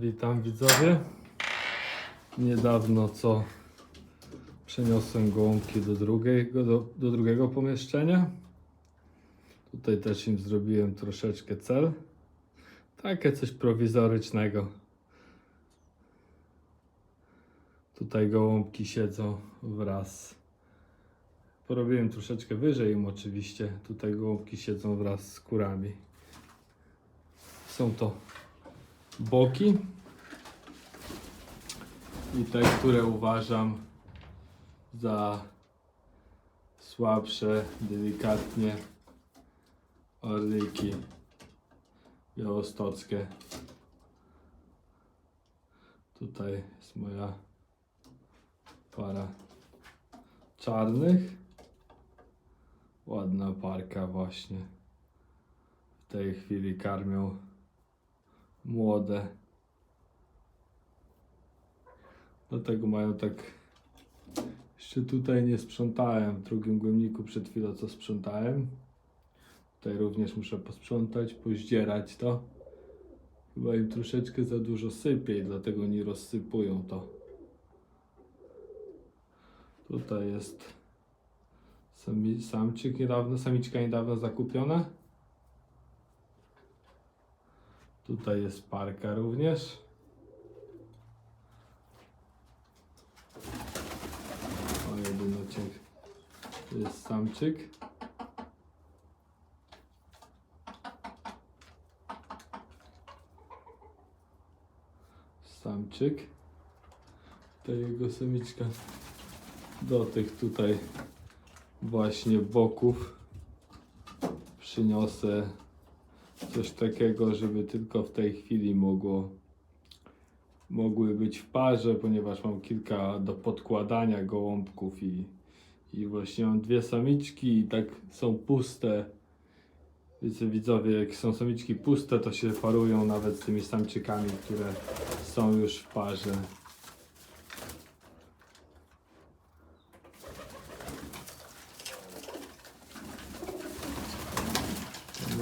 Witam widzowie. Niedawno co przeniosłem gołąbki do drugiego, do, do drugiego pomieszczenia. Tutaj też im zrobiłem troszeczkę cel. Takie coś prowizorycznego. Tutaj gołąbki siedzą wraz. Porobiłem troszeczkę wyżej im oczywiście. Tutaj gołąbki siedzą wraz z kurami. Są to boki i te, które uważam za słabsze, delikatnie orliki białostockie. Tutaj jest moja para czarnych. Ładna parka właśnie. W tej chwili karmią młode. Dlatego mają tak. Jeszcze tutaj nie sprzątałem. W drugim głębniku przed chwilą co sprzątałem. Tutaj również muszę posprzątać, pozdzierać to. Chyba im troszeczkę za dużo sypie i dlatego nie rozsypują to. Tutaj jest sami, samczyk niedawno, samiczka niedawno zakupiona. Tutaj jest parka również. O, jedynociek. To jest samczyk. Samczyk. To jego samiczka. Do tych tutaj właśnie boków przyniosę coś takiego, żeby tylko w tej chwili mogło mogły być w parze, ponieważ mam kilka do podkładania gołąbków i, i właśnie mam dwie samiczki i tak są puste. Wiecie widzowie, jak są samiczki puste, to się parują nawet z tymi samczykami, które są już w parze.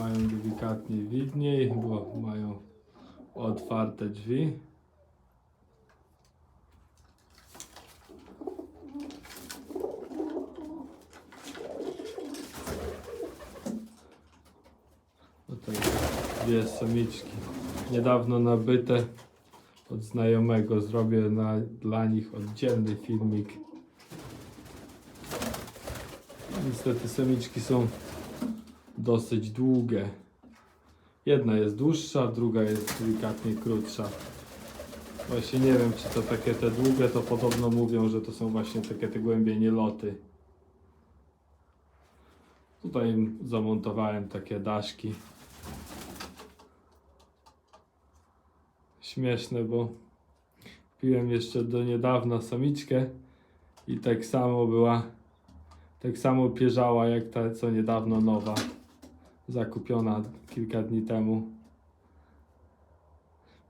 Mają delikatnie widniej, bo mają otwarte drzwi. Tutaj dwie samiczki. Niedawno nabyte od znajomego. Zrobię na, dla nich oddzielny filmik. Niestety samiczki są dosyć długie. Jedna jest dłuższa, druga jest delikatnie krótsza. Właśnie nie wiem, czy to takie te długie, to podobno mówią, że to są właśnie takie te głębie nieloty. Tutaj zamontowałem takie daszki. Śmieszne, bo piłem jeszcze do niedawna samiczkę i tak samo była, tak samo pierzała jak ta co niedawno nowa zakupiona kilka dni temu.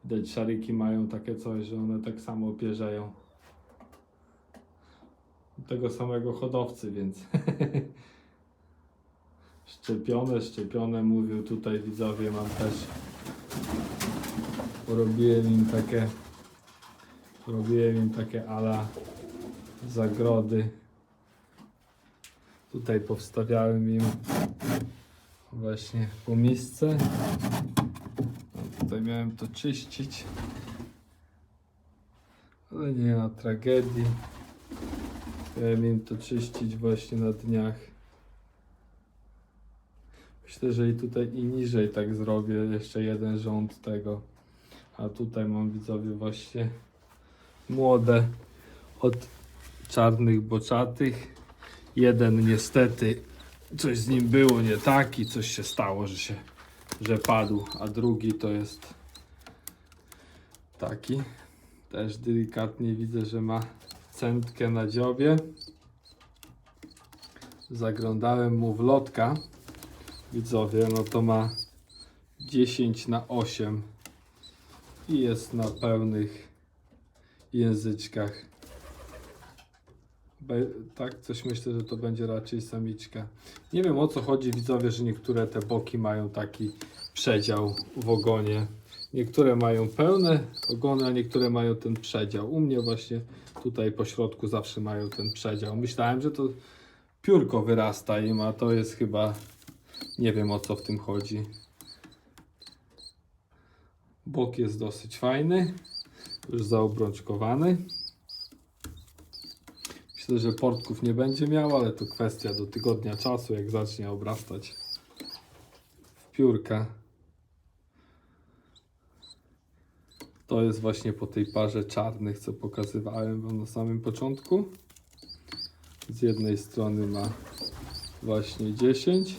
Widać szariki mają takie coś, że one tak samo pierzeją. Tego samego hodowcy, więc szczepione, szczepione mówił tutaj widzowie mam też porobiłem im takie robiłem im takie ala zagrody tutaj powstawiałem im właśnie po misce. Tutaj miałem to czyścić. Ale nie ma tragedii. Miałem im to czyścić właśnie na dniach. Myślę, że i tutaj i niżej tak zrobię. Jeszcze jeden rząd tego. A tutaj mam widzowie właśnie młode od czarnych boczatych. Jeden niestety coś z nim było nie tak i coś się stało, że się, że padł, a drugi to jest taki. Też delikatnie widzę, że ma centkę na dziobie. Zaglądałem mu w lotka. Widzowie, no to ma 10 na 8 i jest na pełnych języczkach tak, coś myślę, że to będzie raczej samiczka. Nie wiem o co chodzi widzowie, że niektóre te boki mają taki przedział w ogonie. Niektóre mają pełne ogony, a niektóre mają ten przedział. U mnie właśnie tutaj po środku zawsze mają ten przedział. Myślałem, że to piórko wyrasta im, a to jest chyba... Nie wiem o co w tym chodzi. Bok jest dosyć fajny, już zaobrączkowany. Myślę, że portków nie będzie miał, ale to kwestia do tygodnia czasu, jak zacznie obrastać w piórka. To jest właśnie po tej parze czarnych, co pokazywałem wam na samym początku. Z jednej strony ma właśnie 10,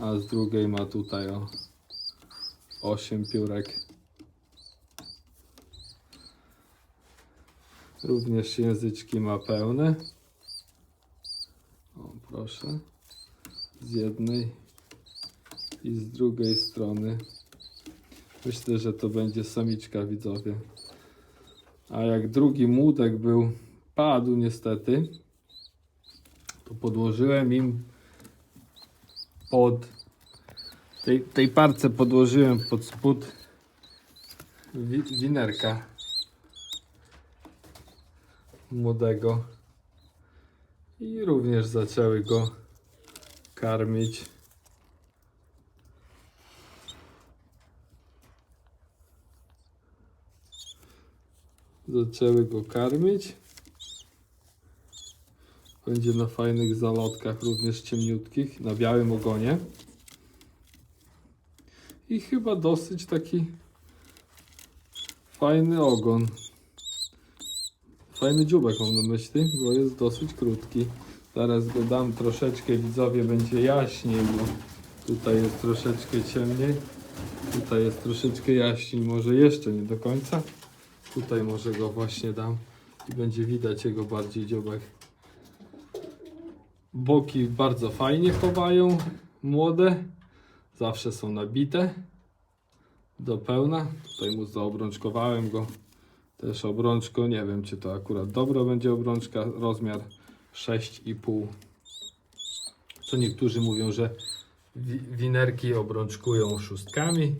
a z drugiej ma tutaj o 8 piórek. Również języczki ma pełne. O, proszę. Z jednej i z drugiej strony. Myślę, że to będzie samiczka widzowie. A jak drugi młódek był, padł niestety, to podłożyłem im pod tej, tej parce podłożyłem pod spód wi, winerka młodego i również zaczęły go karmić. Zaczęły go karmić. Będzie na fajnych zalotkach, również ciemniutkich, na białym ogonie. I chyba dosyć taki fajny ogon. Fajny dziubek mam na myśli, bo jest dosyć krótki. Zaraz go dam troszeczkę, widzowie, będzie jaśniej, bo tutaj jest troszeczkę ciemniej. Tutaj jest troszeczkę jaśniej, może jeszcze nie do końca. Tutaj może go właśnie dam i będzie widać jego bardziej dziobek. Boki bardzo fajnie chowają, młode. Zawsze są nabite do pełna. Tutaj mu zaobrączkowałem go. Też obrączko, nie wiem czy to akurat dobra będzie obrączka, rozmiar 6,5. Co niektórzy mówią, że wi winerki obrączkują szóstkami.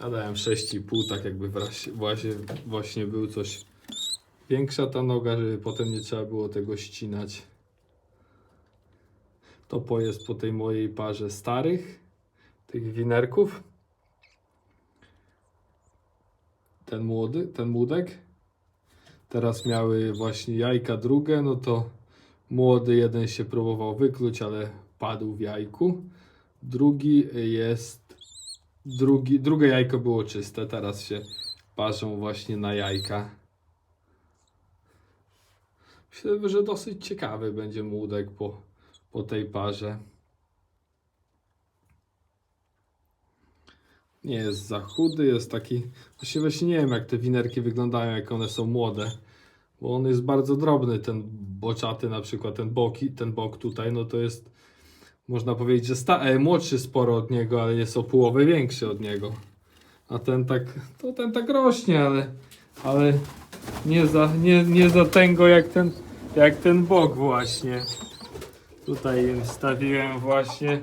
Ja dałem 6,5, tak jakby właśnie, właśnie był coś większa ta noga, żeby potem nie trzeba było tego ścinać. To po jest po tej mojej parze starych, tych winerków. Ten młody, ten młodek. Teraz miały właśnie jajka drugie, no to młody jeden się próbował wykluć, ale padł w jajku. Drugi jest drugi, drugie jajko było czyste, teraz się parzą właśnie na jajka. Myślę, że dosyć ciekawy będzie młódek po, po tej parze. Nie jest za chudy, jest taki. Właściwie właśnie nie wiem, jak te winerki wyglądają, jak one są młode. Bo on jest bardzo drobny, ten boczaty, na przykład ten boki, ten bok tutaj, no to jest. Można powiedzieć, że sta- e, młodszy sporo od niego, ale jest o połowę większy od niego. A ten tak, to ten tak rośnie, ale, ale nie za, nie, nie za tęgo jak ten, jak ten bok właśnie. Tutaj wstawiłem właśnie.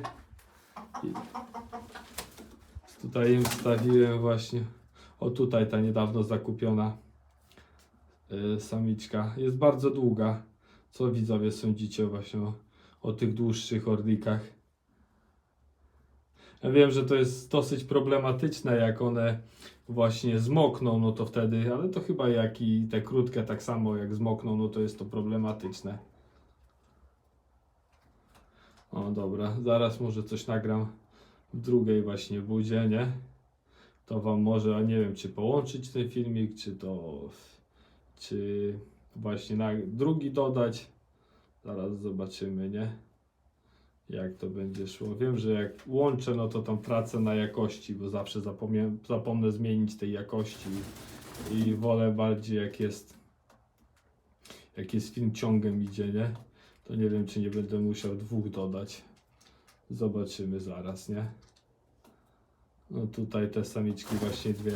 Tutaj im wstawiłem właśnie. O tutaj ta niedawno zakupiona y, samiczka. Jest bardzo długa. Co widzowie sądzicie właśnie o, o tych dłuższych orlikach? Ja wiem, że to jest dosyć problematyczne, jak one właśnie zmokną, no to wtedy, ale to chyba jak i te krótkie tak samo jak zmokną, no to jest to problematyczne. O dobra, zaraz może coś nagram drugiej właśnie budzie, nie? To wam może, nie wiem, czy połączyć ten filmik, czy to, czy właśnie na drugi dodać. Zaraz zobaczymy, nie? Jak to będzie szło. Wiem, że jak łączę, no to tam pracę na jakości, bo zawsze zapomnę, zapomnę zmienić tej jakości i wolę bardziej jak jest jak jest film ciągiem idzie, nie? To nie wiem, czy nie będę musiał dwóch dodać. Zobaczymy zaraz, nie? No tutaj te samiczki właśnie dwie.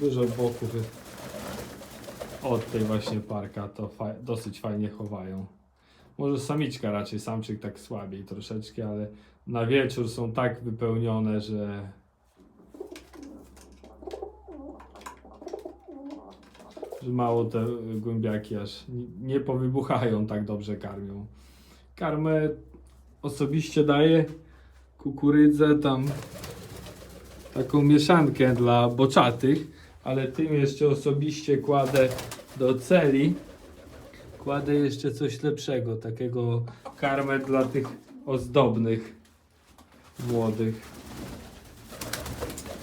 Dużo boków. od tej właśnie parka, to dosyć fajnie chowają. Może samiczka raczej, samczyk tak słabiej troszeczkę, ale na wieczór są tak wypełnione, że że mało te głębiaki aż nie- nie powybuchają, tak dobrze karmią. Karmę osobiście daję kukurydzę tam taką mieszankę dla boczatych, ale tym jeszcze osobiście kładę do celi kładę jeszcze coś lepszego, takiego karmę dla tych ozdobnych młodych.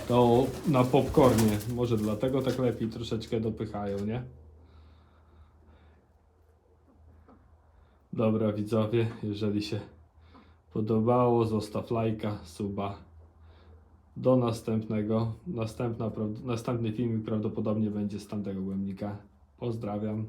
To na popcornie, może dlatego tak lepiej troszeczkę dopychają, nie? Dobra widzowie, jeżeli się podobało, zostaw lajka, suba. Do następnego. Następna, następny filmik prawdopodobnie będzie z tamtego głębnika. Pozdrawiam.